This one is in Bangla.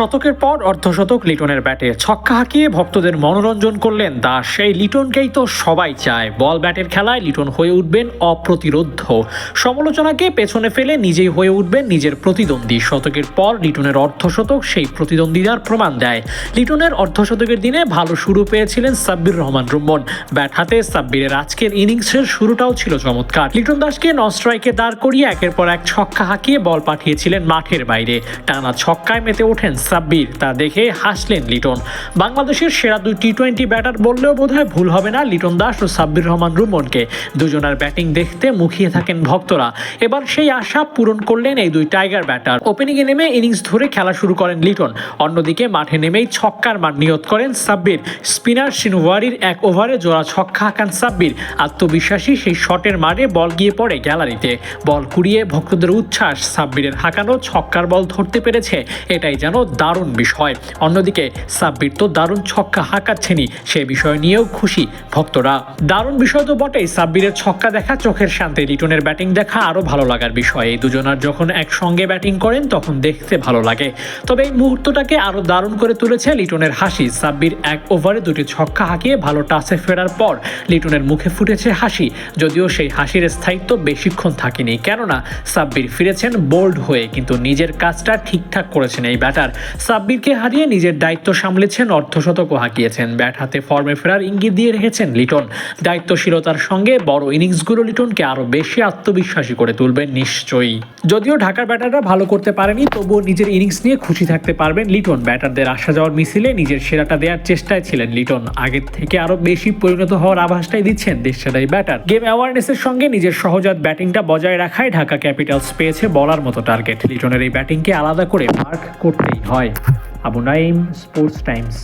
শতকের পর অর্ধশতক লিটনের ব্যাটে ছক্কা হাঁকিয়ে ভক্তদের মনোরঞ্জন করলেন দাস সেই লিটনকেই তো সবাই চায়। বল ব্যাটের খেলায় লিটন হয়ে উঠবেন অপ্রতিরোধ্য। সমালোচনাকে পেছনে ফেলে নিজেই হয়ে উঠবেন নিজের প্রতিদ্বন্দ্বী। শতকের পর লিটনের অর্ধশতক সেই প্রতিদ্বন্দ্বিতার প্রমাণ দেয়। লিটনের অর্ধশতকের দিনে ভালো শুরু পেয়েছিলেন সাব্বির রহমান রুম্মন ব্যাট হাতে সাব্বিরের আজকের ইনিংসের শুরুটাও ছিল চমৎকার। লিটন দাসকে নন স্ট্রাইকে দাঁড় করিয়ে একের পর এক ছক্কা হাঁকিয়ে বল পাঠিয়েছিলেন মাঠের বাইরে। টানা ছক্কায় মেতে ওঠেন সাব্বির তা দেখে হাসলেন লিটন। বাংলাদেশের সেরা দুই টি টোয়েন্টি ব্যাটার বললেও বোধহয় ভুল হবে না লিটন দাস ও সাব্বির রহমান রুমনকে। দুজনের ব্যাটিং দেখতে মুখিয়ে থাকেন ভক্তরা। এবার সেই আশা পূরণ করলেন এই দুই টাইগার ব্যাটার। ওপেনিংয়ে নেমে ইনিংস ধরে খেলা শুরু করেন লিটন। অন্যদিকে মাঠে নেমেই ছক্কার মান নিয়ত করেন সাব্বির। স্পিনার সিনওয়ারির এক ওভারে জোড়া ছক্কা হাঁকান সাব্বির। আত্মবিশ্বাসী সেই শটের মারে বল গিয়ে পড়ে গ্যালারিতে। বল কুড়িয়ে ভক্তদের উচ্ছ্বাস সাব্বিরের হাঁকানো ছক্কার বল ধরতে পেরেছে। এটাই যেন দারুণ বিষয়। অন্যদিকে সাব্বির তো দারুণ ছক্কা হাঁকাচ্ছেনই, সে বিষয় নিয়েও খুশি ভক্তরা। দারুণ বিষয় তো বটেই, সাব্বিরের ছক্কা দেখা, চোখের শান্তি। লিটনের ব্যাটিং দেখা আরও ভালো লাগার বিষয়। এই দুজনার যখন একসঙ্গে ব্যাটিং করেন, তখন দেখতে ভালো লাগে। তবে এই মুহূর্তটাকে আরও দারুণ করে তুলেছে লিটনের হাসি। সাব্বির এক ওভারে দুটি ছক্কা হাঁকিয়ে ভালো টাচে ফেরার পর লিটনের মুখে ফুটেছে হাসি। যদিও সেই হাসির স্থায়িত্ব বেশিক্ষণ থাকেনি। কেননা, সাব্বির ফিরেছেন বোল্ড হয়ে, কিন্তু নিজের কাজটা ঠিকঠাক করেছেন এই ব্যাটার। সাব্বিরকে হারিয়ে নিজের দায়িত্ব সামলেছেন অর্ধশতকও হাঁকিয়েছেন। ব্যাট হাতে ফর্মে ফেরার ইঙ্গিত দিয়ে রেখেছেন লিটন। দায়িত্বশীলতার সঙ্গে বড় ইনিংসগুলো লিটনকে আরও বেশি আত্মবিশ্বাসী করে তুলবেন নিশ্চয়ই। যদিও ঢাকার ব্যাটাররা ভালো করতে পারেনি, তবুও নিজের ইনিংস নিয়ে খুশি থাকতে পারবেন লিটন। ব্যাটারদের আসা যাওয়ার মিছিলে নিজের সেরাটা দেওয়ার চেষ্টায় ছিলেন লিটন। আগের থেকে আরও বেশি পরিণত হওয়ার আভাসটাই দিচ্ছেন দেশসেরাই ব্যাটার। গেম অ্যাওয়ারনেসের সঙ্গে নিজের সহজাত ব্যাটিংটা বজায় রাখায় ঢাকা ক্যাপিটালস পেয়েছে বলার মতো টার্গেট। লিটনের এই ব্যাটিংকে আলাদা করে মার্ক করতেই হয়। Abu Naim sports times.